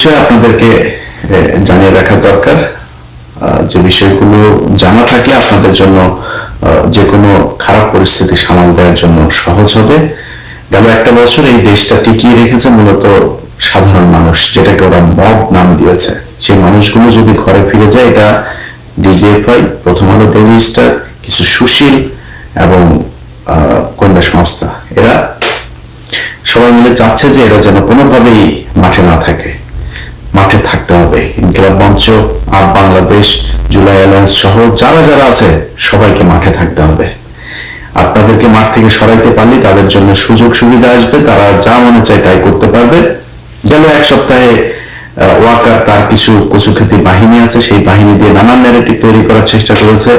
বিষয় আপনাদেরকে জানিয়ে রাখা দরকার। যে বিষয়গুলো জানা থাকলে আপনাদের জন্য যে কোনো খারাপ পরিস্থিতি সামাল দেওয়ার জন্য সহজ হবে। গেল একটা বছর এই দেশটা টিকিয়ে রেখেছে মূলত সাধারণ মানুষ, যেটাকে ওরা মব নাম দিয়েছে। সেই মানুষগুলো যদি ঘরে ফিরে যায়, এটা ডিজিএফআই, প্রথম আলো ডেলি কিছু সুশীল এবং গোয়েন্দা সংস্থা এরা সবাই মিলে চাচ্ছে যে এরা যেন কোনোভাবেই মাঠে না থাকে। মাঠে থাকতে হবে। ইনকিলাব মঞ্চ আপ বাংলাদেশ, জুলাই অ্যালায়েন্স সহ যারা যারা আছে, সবাইকে মাঠে থাকতে হবে। আপনাদেরকে মাঠ থেকে সরাইতে পারলে তাদের জন্য সুযোগ সুবিধা আসবে। তারা যা মনে চায় তাই করতে পারবে। গেল এক সপ্তাহে ওয়াকার তার কিছু কচুখ্যাতি বাহিনী আছে, সেই বাহিনী দিয়ে নানান ন্যারেটিভ তৈরি করার চেষ্টা করেছে।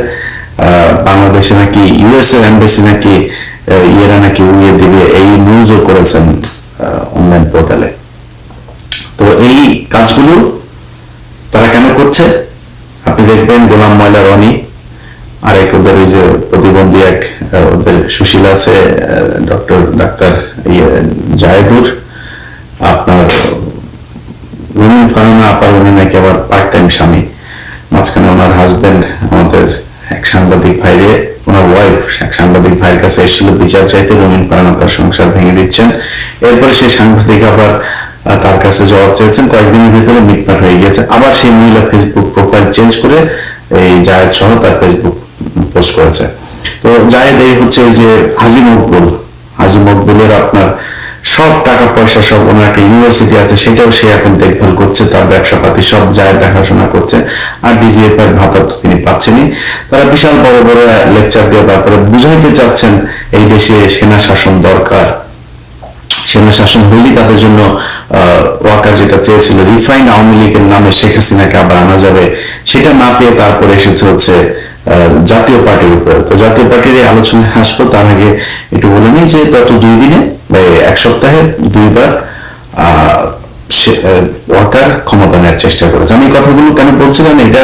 বাংলাদেশে নাকি ইউএস এর এম্বাসি নাকি ইয়েরা নাকি উড়িয়ে দিবে, এই নিউজও করেছেন অনলাইন পোর্টালে তো এই কাজগুলো তারা কেন করছে? আপনি দেখবেন গোলাম ময়লা রনি আর এক ওদের ওই যে প্রতিবন্ধী এক ওদের সুশীল আছে ডক্টর, ডাক্তার ইয়ে জায়দুর। আপনার রুমিন ফারানা, আপার উনি নাকি আবার পার্ট টাইম স্বামী। মাঝখানে ওনার হাজবেন্ড আমাদের এক সাংবাদিক ভাইরে, ওনার ওয়াইফ এক সাংবাদিক ভাইয়ের কাছে এসেছিল বিচার চাইতে রুমিন ফারানা তার সংসার ভেঙে দিচ্ছেন। এরপরে সেই সাংবাদিক আবার তার কাছে জবাব চেয়েছেন। কয়েকদিনের ভিতরে মিটমাট হয়ে গেছে আবার সেই মহিলা ফেসবুক প্রোফাইল চেঞ্জ করে এই জায়েদ সহ তার ফেসবুক পোস্ট করেছে। তো জায়েদ, এই হচ্ছে যে হাজি মকবুল। হাজি মকবুলের আপনার সব টাকা পয়সা সব ওনার একটা ইউনিভার্সিটি আছে, সেটাও সে এখন দেখভাল করছে, তার ব্যবসা পাতি সব যায় দেখাশোনা করছে। আর ডিজিএফ এর ভাতা তো তিনি পাচ্ছেনই। তারা বিশাল বড় বড় লেকচার দিয়ে তারপরে বুঝাইতে চাচ্ছেন, এই দেশে সেনা শাসন দরকার। সেনা শাসন হইলেই তাদের জন্য ওয়াকার যেটা চেয়েছিল রিফাইন্ড আওয়ামী লীগের নামে শেখ হাসিনাকে আবার আনা যাবে, সেটা না পেয়ে তারপরে এসেছে হচ্ছে জাতীয় পার্টির উপরে। তো জাতীয় পার্টির এই আলোচনায় আসব তার আগে একটু বলে নিই যে গত দুই দিনে এক সপ্তাহে দুইবার ওয়াকার ক্ষমতা নেওয়ার চেষ্টা করেছে। আমি কথাগুলো কেন বলছিলাম এটা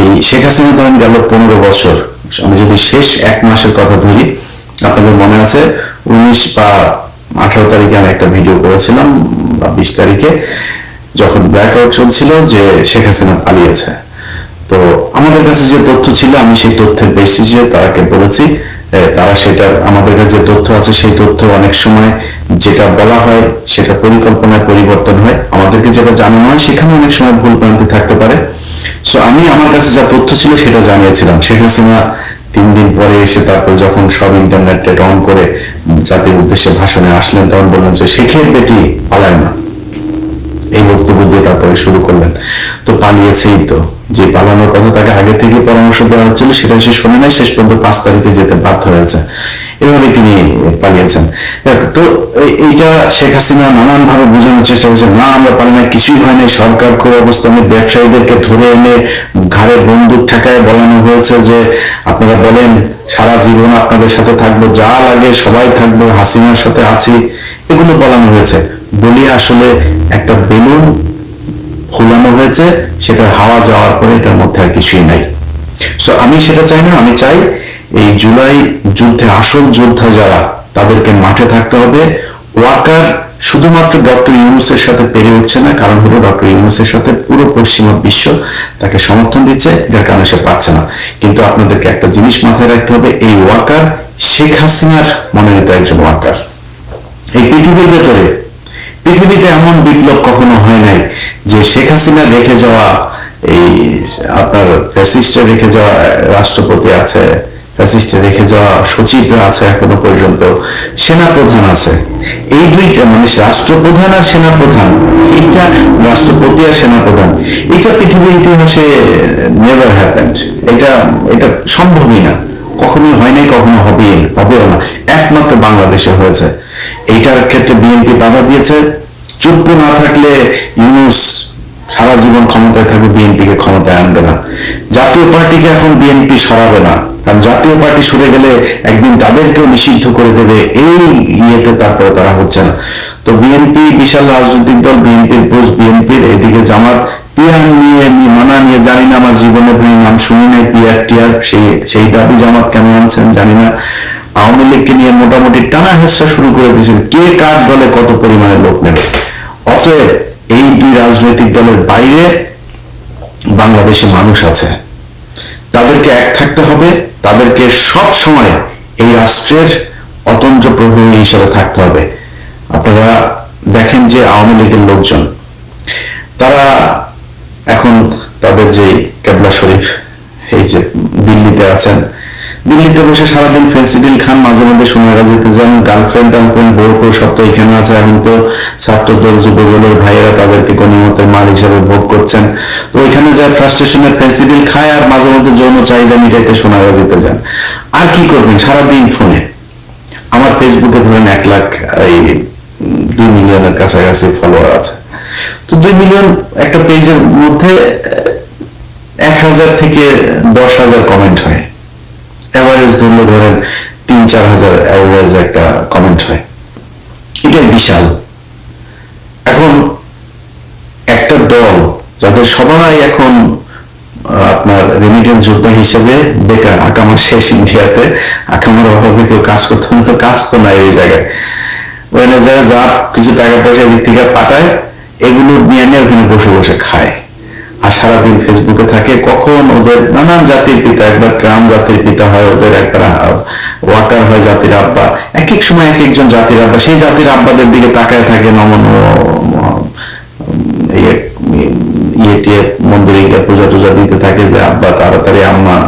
এই শেখ হাসিনা ধরেন গেল পনেরো বছর। আমি যদি শেষ এক মাসের কথা ধরি, আপনাদের মনে আছে, উনিশ বা আঠারো তারিখে আমি একটা ভিডিও করেছিলাম, বা বিশ তারিখে, যখন ব্ল্যাক আউট চলছিল যে শেখ হাসিনা পালিয়েছে। তো আমাদের কাছে যে তথ্য ছিল, আমি সেই তথ্যের বেসিসে তাকে বলেছি তারা সেটা, আমাদের কাছে যে তথ্য আছে, সেই তথ্য অনেক সময় যেটা বলা হয়, সেটা পরিকল্পনায় পরিবর্তন হয়। আমাদেরকে যেটা জানানো হয়, সেখানে অনেক সময় ভুল ভ্রান্তি থাকতে পারে। সো আমি আমার কাছে যা তথ্য ছিল, সেটা জানিয়েছিলাম। শেখ হাসিনা তিন দিন পরে এসে তারপর যখন সব ইন্টারনেটে অন করে জাতির উদ্দেশ্যে ভাষণে আসলেন, তখন বললেন যে, শেখের বেটি পালায় না। এই বক্তব্য দিয়ে তারপরে শুরু করলেন। তো পালিয়েছেই তো। যে পালানোর কথা তাকে আগে থেকে পরামর্শ দেওয়া হচ্ছিল, সেটা সে শোনে নাই, শেষ পর্যন্ত পাঁচ তারিখে যেতে বাধ্য হয়েছে। এভাবে তিনি পালিয়েছেন। তো এইটা শেখ হাসিনা নানান ভাবে বোঝানোর চেষ্টা করেছে, না, আমরা পারি না কিছুই হয় নাই, সরকার খুব অবস্থানে, ব্যবসায়ীদেরকে ধরে এনে ঘাড়ে বন্দুক ঠেকায় বলানো হয়েছে যে, আপনারা বলেন, সারা জীবন আপনাদের সাথে থাকব, যা লাগে সবাই থাকব, হাসিনার সাথে আছি। এগুলো বলানো হয়েছে। বলিয়ে আসলে একটা বেলুন ফুলানো হয়েছে, সেটার হাওয়া যাওয়ার পরে এটার মধ্যে আর কিছুই নাই। সো আমি সেটা চাই না, আমি চাই এই জুলাই যুদ্ধে আসল যোদ্ধা যারা, তাদেরকে মাঠে থাকতে হবে। ওয়াকার শুধুমাত্র ডক্টর ইউনুসের সাথে পেরে উঠছে না, কারণ হলো ডক্টর ইউনুসের সাথে পুরো পশ্চিমা বিশ্ব তাকে সমর্থন দিচ্ছে এটার কারণে সে পাচ্ছে না। কিন্তু আপনাদেরকে একটা জিনিস মাথায় রাখতে হবে, এই ওয়াকার শেখ হাসিনার মনোনীত একজন ওয়াকার। এই পৃথিবীর ভেতরে, পৃথিবীতে এমন বিপ্লব কখনো হয় নাই যে শেখ হাসিনা রেখে যাওয়া, এই আপনার রেখে যাওয়া রাষ্ট্রপতি আছে ফ্যাসিস্টে রেখে যাওয়া সচিবরা আছে এখনও পর্যন্ত, সেনাপ্রধান আছে। এই দুইটা মানে রাষ্ট্রপ্রধান আর সেনাপ্রধান, এইটা রাষ্ট্রপতি আর সেনাপ্রধান। এটা পৃথিবীর ইতিহাসে নেভার হ্যাপেন্ড এটা এটা সম্ভবই না। কখনোই হয় নাই, কখনো হবেই হবেও না। একমাত্র বাংলাদেশে হয়েছে। এইটার ক্ষেত্রে বিএনপি বাধা দিয়েছে। চুপ না থাকলে ইউনুস সারা জীবন ক্ষমতায় থাকবে বিএনপি কে ক্ষমতায় আনবে না। জাতীয় পার্টিকে এখন বিএনপি সরাবে না। কারণ জাতীয় পার্টি সরে গেলে একদিন তাদেরকেও নিষিদ্ধ করে দেবে, এই ইয়েতে তারপরে তারা হচ্ছে না। তো বিএনপি, বিশাল রাজনৈতিক দল, বিএনপির পোস্ট বিএনপির এদিকে জামাত, পিয়ার নিয়ে, নি- নানা নিয়ে, জানি না আমার জীবনে কোনো নাম শুনি নাই, পিয়ার, টিয়ার, সেই সেই দাবি জামাত কেন আনছেন জানি না। আওয়ামী লীগকে নিয়ে মোটামুটি টানা হেসা শুরু করে দিয়েছেন। কে কার দলে কত পরিমাণে লোক নেবে? অতএব এই দুই রাজনৈতিক দলের বাইরে বাংলাদেশে মানুষ আছে। তাদেরকে এক থাকতে হবে, তাদেরকে সব সময় এই রাষ্ট্রের অতন্ত্র প্রহরী হিসেবে থাকতে হবে। আপনারা দেখেন যে আওয়ামী লীগের লোকজন, তারা এখন তাদের যে কেবলা শরীফ, এই যে দিল্লিতে আছেন দিল্লিতে বসে সারাদিন ফেন্সিডিল খান, মাঝে মধ্যে সোনাগাজিতে যান গার্লফ্রেন্ড টার্লফ্রেন্ড বউ বউ সব তো এখানে আছে, এখন তো ছাত্র দল, যুবদলের ভাইয়েরা তাদেরকে গণিমতের মাল হিসেবে ভোগ করছেন। তো ওইখানে যায় ফ্রাস্ট্রেশনের ফেন্সিডিল খায় আর মাঝে মধ্যে যৌন চাহিদা মিটাইতে যেতে যান। আর কি করবেন? সারাদিন ফোনে। আমার ফেসবুকে ধরেন এক লাখ, এই, দুই মিলিয়নের কাছাকাছি ফলোয়ার আছে। তো দুই মিলিয়ন একটা পেজের মধ্যে, এক হাজার থেকে দশ হাজার কমেন্ট হয়। অ্যাভারেজ ধরলে ধরেন তিন, চার হাজার অ্যাভারেজ একটা কমেন্ট হয়। এটাই বিশাল। এখন একটা দল যাদের সবাই এখন আপনার রেমিটেন্স যোদ্ধা হিসেবে বেকার আকামার শেষ ইন্ডিয়াতে আকামার অভাবে কেউ কাজ করতে হবে তো কাজ তো নাই ওই জায়গায়। ওখানে যারা যা কিছু টাকা পয়সা দিক পাঠায়, এগুলো নিয়ে নিয়ে ওখানে বসে বসে খায়। আর সারাদিন ফেসবুকে থাকে, কখন ওদের নানান জাতির পিতা, একবার গ্রাম জাতির পিতা হয়, ওদের একবার ওয়াকার হয় জাতির আব্বা। এক এক সময় এক একজন জাতির আব্বা। সেই জাতির আব্বাদের দিকে তাকায় থাকে নমন ইয়ে ইয়ে মন্দিরে গিয়ে পূজা টুজা দিতে থাকে যে, আব্বা, তাড়াতাড়ি আম্মা,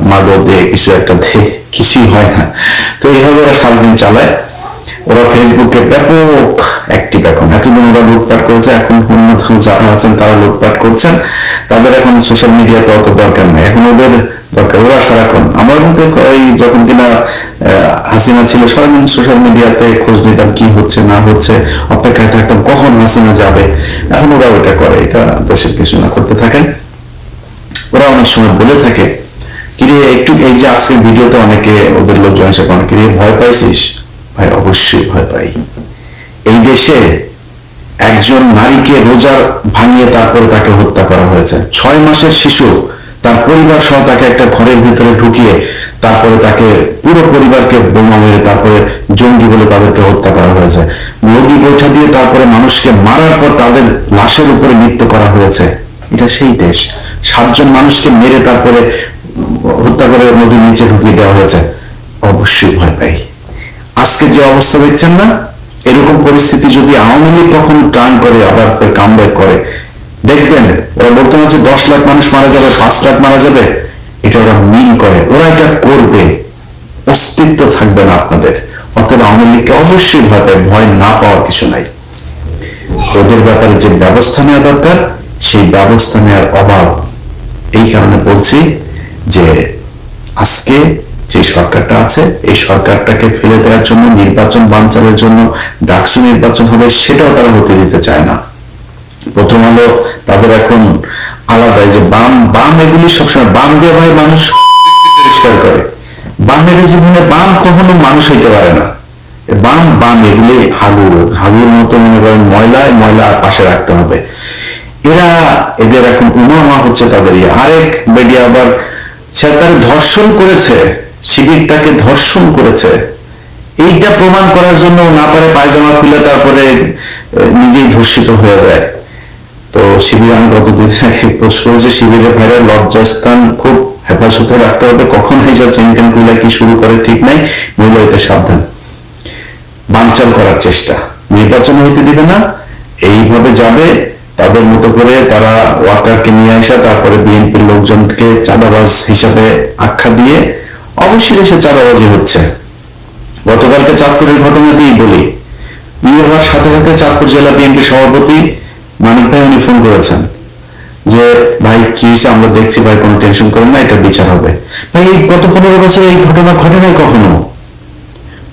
মা গো, দে। কিছু একটা দে, কিছুই হয় না। তো এইভাবে ওরা সারাদিন চালায়। ওরা ফেসবুকে ব্যাপক অ্যাক্টিভ এখন। এতদিন ওরা লুটপাট করেছে, এখন অন্যতম যারা আছেন তারা লুটপাট করছেন। তাদের এখন সোশ্যাল মিডিয়াতে অত দরকার নেই। এখন ওদের দরকার, ওরা সারাক্ষণ আমার মতে এই যখন কিনা হাসিনা ছিল, সারাদিন সোশ্যাল মিডিয়াতে খোঁজ নিতাম কি হচ্ছে, না হচ্ছে, অপেক্ষায় থাকতাম কখন হাসিনা যাবে। এখন ওরা ওটা করে, এটা দোষের কিছু না করতে থাকেন। ওরা অনেক সময় বলে থাকে, কিরে, একটু এই যে আজকের ভিডিওতে অনেকে ওদের লোকজন এসে কিরে, ভয় পাইছিস? ভাই অবশ্যই ভয় পাই এই দেশে একজন নারীকে রোজার ভাঙিয়ে তারপরে তাকে হত্যা করা হয়েছে। ছয় মাসের শিশু তার পরিবার সহ তাকে একটা ঘরের ভিতরে ঢুকিয়ে তারপরে তাকে পুরো পরিবারকে বোমা মেরে তারপরে জঙ্গি বলে তাদেরকে হত্যা করা হয়েছে। নদী বৈঠা দিয়ে তারপরে মানুষকে মারার পর তাদের লাশের উপরে মৃত্যু করা হয়েছে। এটা সেই দেশ। সাতজন মানুষকে মেরে তারপরে হত্যা করে নদীর নিচে ঢুকিয়ে দেওয়া হয়েছে। অবশ্যই ভয় পাই। আজকে যে অবস্থা দেখছেন না, এরকম পরিস্থিতি যদি আওয়ামী লীগ কখনো টার্ন করে, আবার কাম করে, দেখবেন ওরা বর্তমানে যে দশ লাখ মানুষ মারা যাবে, পাঁচ লাখ মারা যাবে, এটা ওরা মিন করে, ওরা এটা করবে, অস্তিত্ব থাকবে না আপনাদের। অতএব আওয়ামী লীগকে অবশ্যই পায় ভয় না পাওয়ার কিছু নাই। ওদের ব্যাপারে যে ব্যবস্থা নেওয়া দরকার, সেই ব্যবস্থা নেওয়ার অভাব, এই কারণে বলছি যে আজকে যে সরকারটা আছে, এই সরকারটাকে ফেলে দেওয়ার জন্য, নির্বাচন বানচালের জন্য ডাকসু নির্বাচন হবে, সেটাও তারা হতে দিতে চায় না। প্রথম হলো তাদের এখন আলাদা যে বাম বাম এগুলি সবসময় বাম দিয়ে ভাই মানুষ পরিষ্কার করে। বামের জীবনে বাম কখনো মানুষ হইতে পারে না। বাম বাম এগুলি হাগু, হাগুর মতো মনে করেন ময়লায় ময়লা পাশে রাখতে হবে। এরা, এদের এখন উমামা হচ্ছে তাদের ইয়ে। আরেক বেডিয়া আবার সে তার ধর্ষণ করেছে। শিবির তাকে ধর্ষণ করেছে। এইটা প্রমাণ করার জন্য না পারে পায়জামা খুলে তারপরে নিজেই ধর্ষিত হয়ে যায়। তো শিবির, আমি গত দুই দিন আগে পোস্ট করেছি শিবিরের ভাইরা লজ্জাস্থান খুব হেফাজতে রাখতে হবে। কখন এই যা চেনটেন খুলে কি শুরু করে ঠিক নাই মহিলা এতে সাবধান। বানচাল করার চেষ্টা। নির্বাচন হইতে দিবে না, এইভাবে যাবে, তাদের মতো করে তারা ওয়াকারকে নিয়ে আসা, তারপরে বিএনপির লোকজনকে চাঁদাবাজ হিসাবে আখ্যা দিয়ে অবশ্যই দেশে চাঁদাবাজি হচ্ছে। গতকালকে চাঁদপুরের ঘটনা দিয়েই বলি। বিয়ে হওয়ার সাথে সাথে চাঁদপুর জেলা বিএনপি সভাপতি মানিক ভাই উনি ফোন করেছেন যে, ভাই, কি আমরা দেখছি ভাই, কোনো টেনশন করেন না, এটা বিচার হবে। ভাই, এই গত পনেরো বছর এই ঘটনা ঘটে নাই কখনো?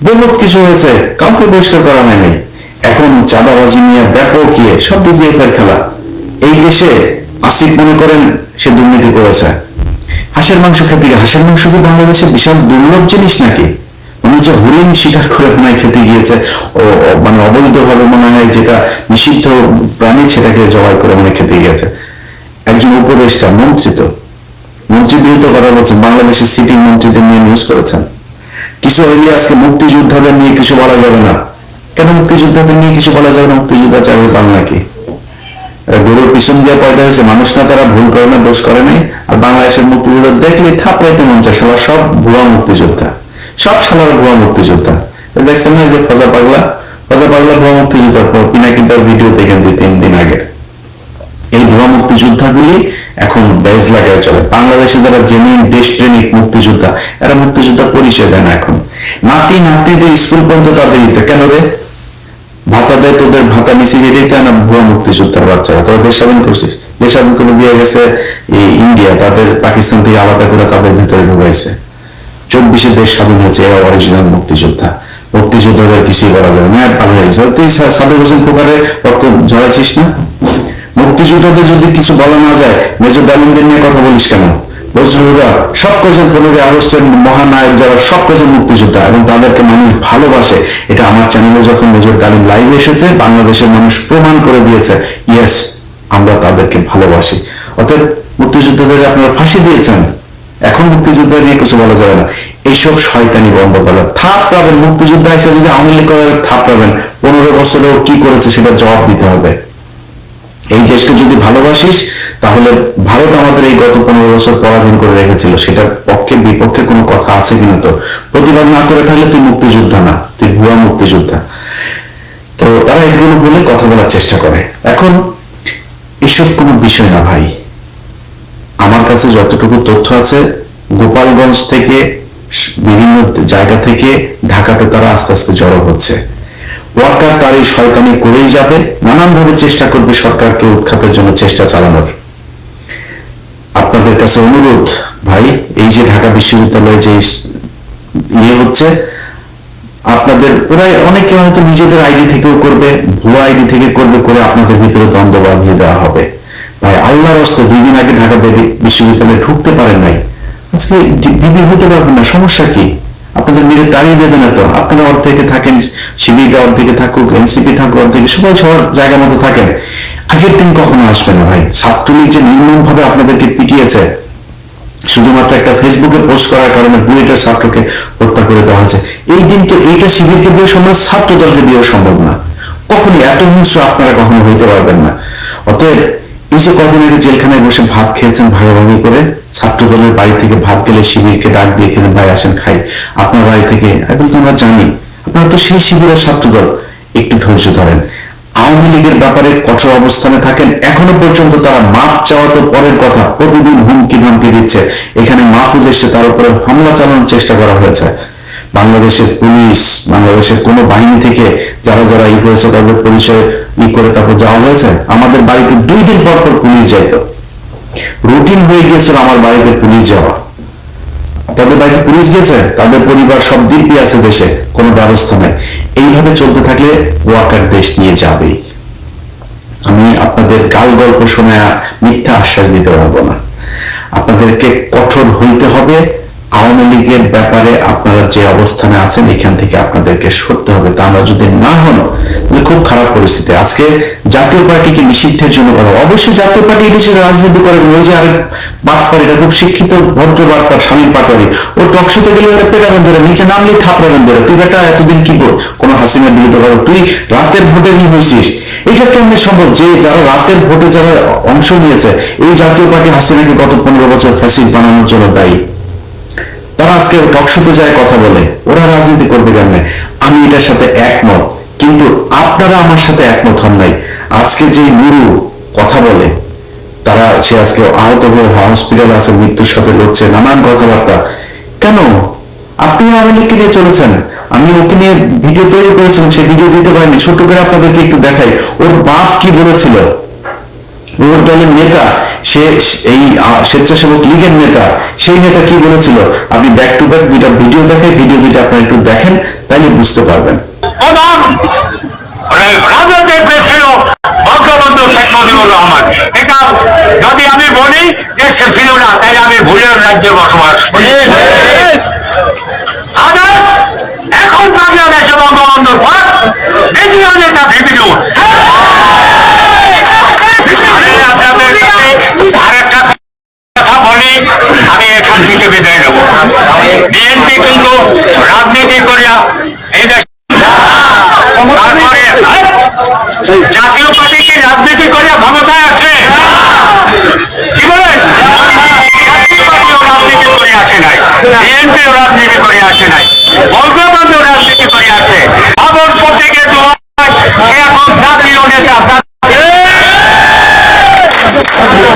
বহুত কিছু হয়েছে, কাউকে বহিষ্কার করা হয়নি। এখন চাঁদাবাজি নিয়ে ব্যাপক ইয়ে সব ডিজিএফের খেলা। এই দেশে আসিফ মনে করেন সে দুর্নীতি করেছে। হাঁসের মাংস খেতে গিয়ে, হাঁসের মাংস কি বাংলাদেশে বিশাল দুর্লভ জিনিস নাকি? মনে হচ্ছে হরিণ শিকার করে মনে খেতে গিয়েছে। ও মানে অবৈধভাবে মনে হয় যেটা নিষিদ্ধ প্রাণী সেটাকে জবাই করে মনে খেতে গিয়েছে। একজন উপদেষ্টা, মন্ত্রী তো। মন্ত্রী বিরুদ্ধে কথা বলছেন বাংলাদেশের সিটিং মন্ত্রীদের নিয়ে নিউজ করেছেন। কিছু হইলে আজকে মুক্তিযোদ্ধাদের নিয়ে কিছু বলা যাবে না? কেন মুক্তিযোদ্ধাদের নিয়ে কিছু বলা যাবে না? মুক্তিযোদ্ধা চাইবে বাংলা কি? এরা গরুর পিছন দিয়ে পয়দা হয়েছে, মানুষ না, তারা ভুল করে না, দোষ করে নাই। আর বাংলাদেশের মুক্তিযোদ্ধা দেখলে থাপড়াইতে মন চায়, শালা সব ভুয়া মুক্তিযোদ্ধা। সব শালার ভুয়া মুক্তিযোদ্ধা। দেখছেন না যে ফজা পাগলা? ফজা পাগলা ভুয়া মুক্তিযোদ্ধার পর পিনাকি তার ভিডিও দেখেন দুই, তিন দিন আগে। এই ভুয়া মুক্তিযোদ্ধাগুলি এখন বেজ লাগায় চলে। বাংলাদেশে যারা জেনুইন দেশপ্রেমিক মুক্তিযোদ্ধা, এরা মুক্তিযোদ্ধা পরিচয় দেয় না এখন। নাতি নাতিদের স্কুল পর্যন্ত তাদের দিতে। কেন রে? ভাতা দেয় তোদের, ভাতা মিশিয়ে এটাই তাই না ভুয়া মুক্তিযোদ্ধার বাচ্চারা? তোরা দেশ স্বাধীন করছিস। দেশ স্বাধীন করে দিয়ে গেছে এই ইন্ডিয়া, তাদের পাকিস্তান থেকে আলাদা করে তাদের ভিতরে ঢুকাইছে। চব্বিশে দেশ স্বাধীন হয়েছে, এরা অরিজিনাল মুক্তিযোদ্ধা। মুক্তিযোদ্ধাদের কিছুই করা যাবে না। ভালো হয়ে গেছে। তুই সাদেক হোসেন খোকারের রক্ত জড়াইছিস না? মুক্তিযোদ্ধাদের যদি কিছু বলা না যায়, মেজর ডালিমদের নিয়ে কথা বলিস কেন? বজরুরা সব কজন পনেরোই আগস্টের মহানায়ক যারা সব কজন মুক্তিযোদ্ধা এবং তাদেরকে মানুষ ভালোবাসে, এটা আমার চ্যানেলে যখন মেজর ডালিম লাইভ এসেছে, বাংলাদেশের মানুষ প্রমাণ করে দিয়েছে ইয়েস আমরা তাদেরকে ভালোবাসি। অর্থাৎ মুক্তিযোদ্ধাদের আপনারা ফাঁসি দিয়েছেন। এখন মুক্তিযোদ্ধা নিয়ে কিছু বলা যাবে না। এইসব শয়তানি বন্ধ করা থাপ পাবেন মুক্তিযোদ্ধা হিসেবে যদি আওয়ামী লীগ থাপ পাবেন পনেরো বছরেও কি করেছে সেটা জবাব দিতে হবে। এই দেশকে যদি ভালোবাসিস, তাহলে ভারত আমাদের এই গত পনেরো বছর পরাধীন করে রেখেছিল। সেটার পক্ষে, বিপক্ষে কোনো কথা আছে কিনা তো? প্রতিবাদ না করে থাকলে তুই মুক্তিযোদ্ধা না, তুই ভুয়া মুক্তিযোদ্ধা। তো তারা এগুলো বলে কথা বলার চেষ্টা করে। এখন, এসব কোনো বিষয় না ভাই। আমার কাছে যতটুকু তথ্য আছে, গোপালগঞ্জ থেকে, বিভিন্ন জায়গা থেকে, ঢাকাতে তারা আস্তে আস্তে জড়ো হচ্ছে। ওয়াকার তার এই শয়তানি করেই যাবে, নানানভাবে চেষ্টা করবে সরকারকে উৎখাতের জন্য চেষ্টা চালানোর। আপনাদের কাছে অনুরোধ, ভাই, এই যে ঢাকা বিশ্ববিদ্যালয়ে যে ইয়ে হচ্ছে, আপনাদের প্রায় অনেকে হয়তো নিজেদের আইডি থেকেও করবে, ভুয়া আইডি থেকে করবে করে আপনাদের ভিতরে দ্বন্দ্ব বাঁধিয়ে দেওয়া হবে। ভাই, আল্লাহর হস্তে দুই দিন আগে ঢাকা বেবি- বিশ্ববিদ্যালয়ে ঢুকতে পারেন নাই। আজকে বিবি হতে পারবেন না, সমস্যা কি? আপনাদের মেরে তাড়িয়ে দেবে না তো আপনারা অর্ধেকে থাকেন, শিবিকা অর্ধেকে থাকুক, এনসিপি থাকুক, অর্ধেকে সবাই সবার জায়গা মতো থাকেন। আগের দিন কখনো আসবে না ভাই। ছাত্রলীগ যে নির্মম ভাবে আপনাদেরকে পিটিয়েছে, শুধুমাত্র একটা ফেসবুকে পোস্ট করার কারণে বুয়েটের ছাত্রকে হত্যা করে দেওয়া হয়েছে। এই দিন তো এইটা শিবিরকে দিয়ে সম্ভব ছাত্র দলকে দিয়েও সম্ভব না। কখনই এত হিংস্র আপনারা কখনো হইতে পারবেন না। অতএব এই যে কদিন আগে জেলখানায় বসে ভাত খেয়েছেন ভাগাভাগি করে ছাত্র দলের বাড়ি থেকে ভাত গেলে শিবিরকে ডাক দিয়ে খেলেন ভাই আসেন খাই। আপনার বাড়ি থেকে, এখন তো আমরা জানি, আপনারা তো সেই শিবিরের ছাত্র দল একটু ধৈর্য ধরেন। আওয়ামী লীগের ব্যাপারে কঠোর অবস্থানে থাকেন, এখনও পর্যন্ত তারা মাপ চাওয়া তো পরের কথা, প্রতিদিন হুমকি ধমকি দিচ্ছে। এখানে মাহফুজ এসে তার উপরে হামলা চালানোর চেষ্টা করা হয়েছে। বাংলাদেশের পুলিশ, বাংলাদেশের কোনো বাহিনী থেকে যারা যারা ই করেছে তাদের পরিচয় ই করে তারপর যাওয়া হয়েছে, আমাদের বাড়িতে দুই দিন পর পর পুলিশ যাইতো। রুটিন হয়ে গিয়েছিল আমার বাড়িতে পুলিশ যাওয়া। তাদের বাড়িতে পুলিশ গেছে, তাদের পরিবার সব দিব্যি আছে দেশে, কোনো ব্যবস্থা নেই। এইভাবে চলতে থাকলে ওয়াকার দেশ নিয়ে যাবেই। আমি আপনাদের গাল গল্প শুনে মিথ্যা আশ্বাস দিতে পারব না। আপনাদেরকে কঠোর হইতে হবে আওয়ামী লীগের ব্যাপারে আপনারা যে অবস্থানে আছেন, এখান থেকে আপনাদেরকে সরতে হবে। তা আমরা যদি না হন, তাহলে খুব খারাপ পরিস্থিতি। আজকে জাতীয় পার্টিকে নিষিদ্ধের জন্য করা অবশ্যই জাতীয় পার্টি এই দেশে রাজনীতি করে। ওই যে আরেক বাটপার, এটা খুব শিক্ষিত, ভদ্র বাটপার স্বামীর পাটারি ও টকশোতে গেলে ওরা পেটাবেন ধরে নিচে নামলেই থাপড়াবেন ধরে তুই বেটা, এতদিন কি কর কোনো হাসিনার বিরুদ্ধে করো তুই রাতের ভোটে কি হয়েছিস। এটা কেমনি সম্ভব? যে যারা রাতের ভোটে যারা অংশ নিয়েছে, এই জাতীয় পার্টি হাসিনাকে গত পনেরো বছর ফ্যাসিস্ট বানানোর জন্য দায়ী। তারা আজকে টকশোতে যায়, কথা বলে। ওরা রাজনীতি করবে কেমনে? আমি এটার সাথে একমত। কিন্তু আপনারা আমার সাথে একমত হন নাই। আজকে যে গুরু কথা বলে, তারা সে আজকে আহত হয়ে হসপিটাল আছে, মৃত্যুর সাথে লড়ছে, নানান কথাবার্তা। কেন? আপনি আওয়ামী লীগকে নিয়ে চলেছেন। আমি ওকে নিয়ে ভিডিও তৈরি করেছিলাম সেই ভিডিও দিতে পারিনি। ছোট করে আপনাদেরকে একটু দেখাই। ওর বাপ কি বলেছিল? ওর দলের নেতা, সে এই স্বেচ্ছাসেবক লীগের নেতা, সেই নেতা কি বলেছিল? আপনি ব্যাক টু ব্যাক দুইটা ভিডিও দেখে ভিডিও দুইটা আপনারা একটু দেখেন তাইলে বুঝতে পারবেন। রহমান। এটা যদি আমি বলি, যে সে ছিল না, তাহলে আমি ভুলের রাজ্যে বসবাস এখন বাংলাদেশে বঙ্গবন্ধুর পর, দ্বিতীয় নেতা ভিবিন আমি আপনাদের কাছে আরেকটা কথা বলি আমি এখান থেকে বিদায় নেব বিএনপি কিন্তু রাজনীতি করিয়া এই দেশ তারপরে জাতীয় পার্টি কি রাজনীতি করে ক্ষমতায় বিএনপিও রাজনীতি করে আসে নাই বঙ্গবন্ধু রাজনীতি করে আসে আবার প্রত্যেকে দোয়া সে এখন জাতীয় নেতা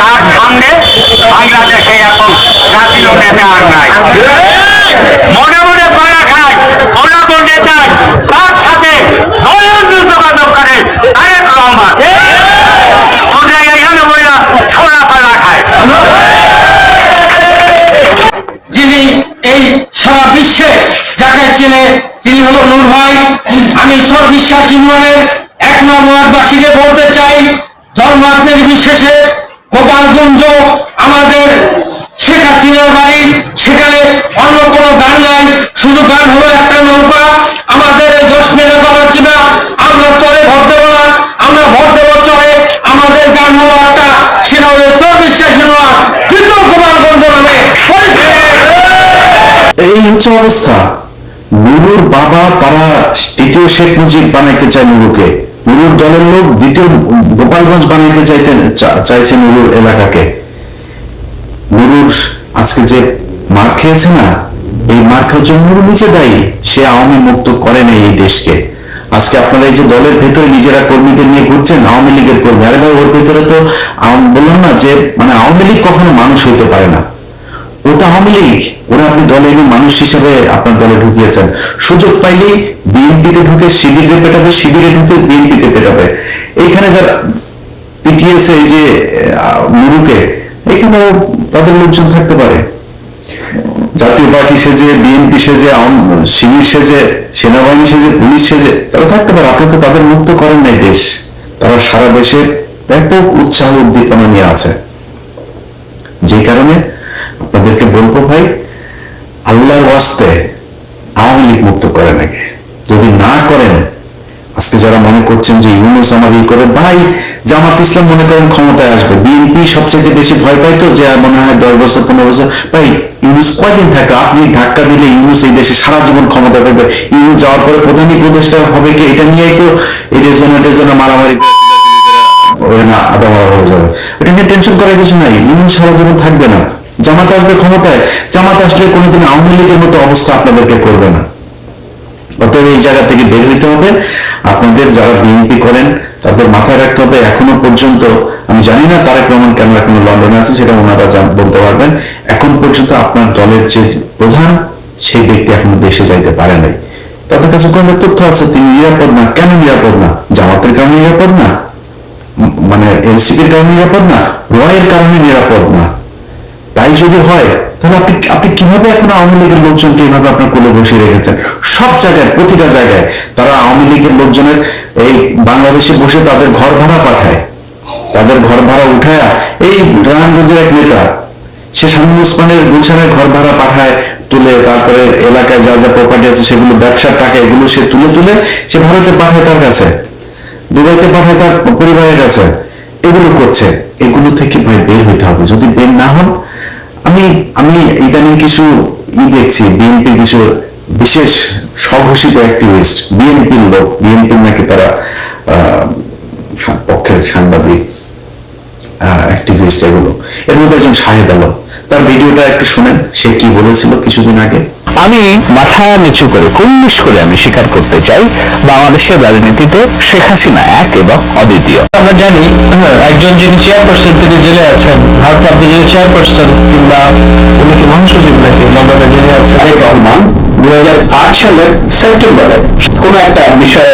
তার সামনে বাংলাদেশে এখন জাতীয় নেতা আর নাই মনে মনে পাড়া খায় অনাগো নেতা তার সাথে দয়ালু যোগাযোগ করে তারেক রহমান ওটা এখানে বইলা ছোড়া পালা খায় যিনি এই সারা বিশ্বে যাকে চেনে তিনি হলো নূর ভাই সর্ববিশ্বাস ইউনিয়নের এক ওয়ার্ডবাসীকে বলতে চাই ধর্মার বিশেষে গোপালগঞ্জ আমাদের শেখ হাসিনার বাড়ি, সেখানে অন্য কোনো গান নাই, শুধু গান হলো একটা নৌকা। আমাদের এই দোষ মেনে না, আমরা তলে ভর দেবো না, আমরা ভর দেবো চলে আমাদের গান হলো একটা সেটা হলো চব্বিশ ইউনিয়ন কিন্তু গোপালগঞ্জ নামে। এই হচ্ছে অবস্থা। নুরুর বাবা তারা তৃতীয় শেখ মুজিব বানাইতে চায় নুরুকে। নুরুর দলের লোক দ্বিতীয় গোপালগঞ্জ বানাইতে চাইতে চাইছে নুরুর এলাকাকে। নুরুর আজকে যে মার খেয়েছে না, এই মার খাওয়ার জন্য নিচে দায়ী। সে আওয়ামী মুক্ত করে নেই এই দেশকে। আজকে আপনারা এই যে দলের ভেতরে নিজেরা কর্মীদের নিয়ে ঘুরছেন, আওয়ামী লীগের কর্মী, আরে ভাই, ওর ভেতরে তো বললাম না যে মানে আওয়ামী লীগ কখনো মানুষ হইতে পারে না। ওটা আওয়ামী লীগ। ওরা আপনি দলে এনে মানুষ হিসেবে আপনার দলে ঢুকিয়েছেন। সুযোগ পাইলেই বিএনপিতে ঢুকে শিবিরে পেটাবে, শিবিরে ঢুকে বিএনপিতে পেটাবে। এইখানে যারা পিটিয়েছে এই যে মুরুকে এখানেও তাদের লোকজন থাকতে পারে। জাতীয় পার্টি সেজে, বিএনপি সেজে শিবির সেজে, সেনাবাহিনী সেজে, পুলিশ সেজে, তারা থাকতে পারে। আপনি তো তাদের মুক্ত করেন নাই দেশ। তারা সারা দেশে ব্যাপক উৎসাহ উদ্দীপনা নিয়ে আছে। যে কারণে আপনাদেরকে বলব, ভাই, আল্লাহর ওয়াস্তে আওয়ামী লীগ মুক্ত করে নাকি যদি না করেন, আজকে যারা মনে করছেন যে ইউনুস আমার ই করে, ভাই, জামাত ইসলাম মনে করেন ক্ষমতায় আসবে। বিএনপি সবচেয়ে বেশি ভয় পাই তো, যে মনে হয় দশ বছর, পনেরো বছর। ভাই, ইউনুস কয়দিন থাকে? আপনি ধাক্কা দিলে ইউনুস এই দেশে সারা জীবন ক্ষমতা থাকবে। ইউনুস যাওয়ার পরে প্রধানই উপদেষ্টা হবে কি? এটা নিয়েই তো এই রেজনে টেজনে মারামারি ওই না আদা মারা হয়ে যাবে। এটা নিয়ে টেনশন করার কিছু নাই। ইউনুস সারা জীবন থাকবে না। জামাত আসবে ক্ষমতায়, জামাত আসলে কোনোদিন আওয়ামী লীগের মতো অবস্থা আপনাদেরকে করবে না। অতএব এই জায়গা থেকে বের হইতে হবে, আপনাদের যারা বিএনপি করেন, তাদের মাথায় রাখতে হবে, এখনও পর্যন্ত, আমি জানি না তারেক রহমান কেন এখনও লন্ডনে আছে, সেটা ওনারা বলতে পারবেন। এখন পর্যন্ত আপনার দলের যে প্রধান, সেই ব্যক্তি এখনও দেশে যাইতে পারে নাই। তাদের কাছে কোনো তথ্য আছে? তিনি নিরাপদ না? কেন নিরাপদ না? জামাতের কারণে নিরাপদ না? মানে এনসিপির কারণে নিরাপদ না? রয়ের কারণে নিরাপদ না? যদি হয়, তাহলে আপনি আপনি কীভাবে এখন আওয়ামী লীগের লোকজনকে এইভাবে আপনার কোলে বসিয়ে রেখেছেন? সব জায়গায়, প্রতিটা জায়গায় তারা আওয়ামী লীগের লোকজনের এই বাংলাদেশে বসে তাদের ঘর ভাড়া পাঠায়। তাদের ঘর ভাড়া উঠায় এই রানাগঞ্জের এক নেতা, সে শামীম ওসমানের গুলশানের ঘর ভাড়া পাঠায়, তুলে তারপরে এলাকায় যা যা প্রপার্টি আছে সেগুলো, ব্যবসার টাকা এগুলো সে তুলে তুলে সে ভারতে পাঠায় তার কাছে। দুবাইতে পাঠায় তার পরিবারের কাছে। এগুলো করছে। এগুলো থেকে ভাই বের হইতে হবে। যদি বের না হন আমি আমি ইদানিং কিছু ই দেখছি বিএনপি কিছু বিশেষ স্বঘোষিত অ্যাক্টিভিস্ট বিএনপির লোক বিএনপির নাকি তারা পক্ষের সাংবাদিক অ্যাক্টিভিস্ট এগুলো। এর মধ্যে একজন শাহেদ আলম, তার ভিডিওটা একটু শোনেন, সে কি বলেছিল কিছুদিন আগে? আমি মাথা নিচু করে কুল্লিশ করে আমি স্বীকার করতে চাই বাংলাদেশের রাজনীতিতে শেখ হাসিনা এক এবং অদ্বিতীয়। আমরা জানি হ্যাঁ, একজন যিনি চেয়ারপারসন তিনি জেলে আছেন ভারপ্রাপ্ত যিনি চেয়ারপারসন কিংবা উনি কি মহাসচিব নাকি লন্ডনে জেলে আছেন? রহমান দু সালের সেপ্টেম্বরে কোন একটা বিষয়ে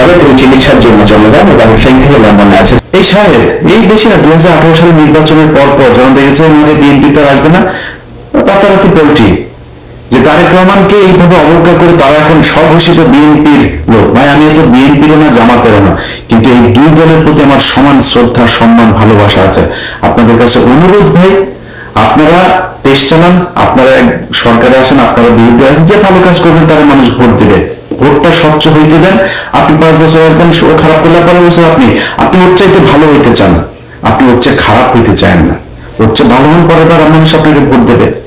করে তিনি চিকিৎসার জন্য চলে যান এবং সেই থেকে লন্ডনে আছেন। এই সাহেব এই বেশি না দু হাজার আঠারো সালের নির্বাচনের পর পর যখন দেখেছেন বিএনপি তো আসবে না রাতারাতি পোল্ট্রি। তারেক রহমানকে এইভাবে অবজ্ঞা করে তারা এখন স্বঘোষিত বিএনপির লোক। ভাই, আমি তো বিএনপিরও না জামাতেরও না। কিন্তু এই দুই দলের প্রতি আমার সমান শ্রদ্ধা, সম্মান, ভালোবাসা আছে। আপনাদের কাছে অনুরোধ ভাই, আপনারা দেশ চালান, আপনারা সরকারে আসেন, আপনারা বিরুদ্ধে আসেন, যে ভালো কাজ করবেন তারা মানুষ ভোট দিবে। ভোটটা স্বচ্ছ হইতে দেন। আপনি পাঁচ বছর একদম ও খারাপ করলে পরে বছর আপনি আপনি ওর চাইতে ভালো হইতে চান। আপনি ওর চেয়ে খারাপ হইতে চান না। ওর চেয়ে ভালো হন পরে বার মানুষ আপনাকে ভোট দেবে।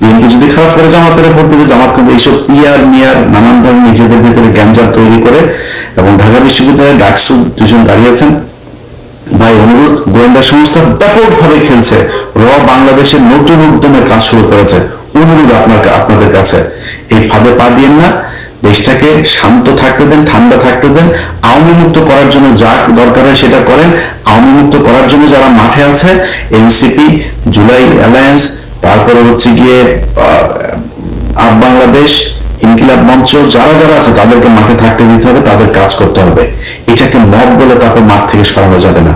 বিএনপি যদি খারাপ করে জামাতের ভোট দেবে জামাত কিন্তু এইসব ইয়ার মিয়ার নানান ধরনের নিজেদের ভিতরে জ্ঞানজাল তৈরি করে এবং ঢাকা বিশ্ববিদ্যালয়ে ডাকসু দুজন দাঁড়িয়েছেন ভাই অনুরোধ, গোয়েন্দা সংস্থা ব্যাপকভাবে খেলছে। র বাংলাদেশের নতুন উদ্যমে কাজ শুরু করেছে। অনুরোধ আপনার আপনাদের কাছে। এই ফাঁদে পা দিয়েন না। দেশটাকে শান্ত থাকতে দেন, ঠান্ডা থাকতে দেন। আওয়ামী মুক্ত করার জন্য যা দরকার হয় সেটা করেন। আওয়ামী মুক্ত করার জন্য যারা মাঠে আছে, এনসিপি, জুলাই অ্যালায়েন্স তারপরে হচ্ছে গিয়ে আহ, বাংলাদেশ ইনকিলাব মঞ্চ যারা যারা আছে তাদেরকে মাঠে থাকতে দিতে হবে তাদের কাজ করতে হবে। এটাকে মব বলে তারপর মাঠ থেকে সরানো যাবে না।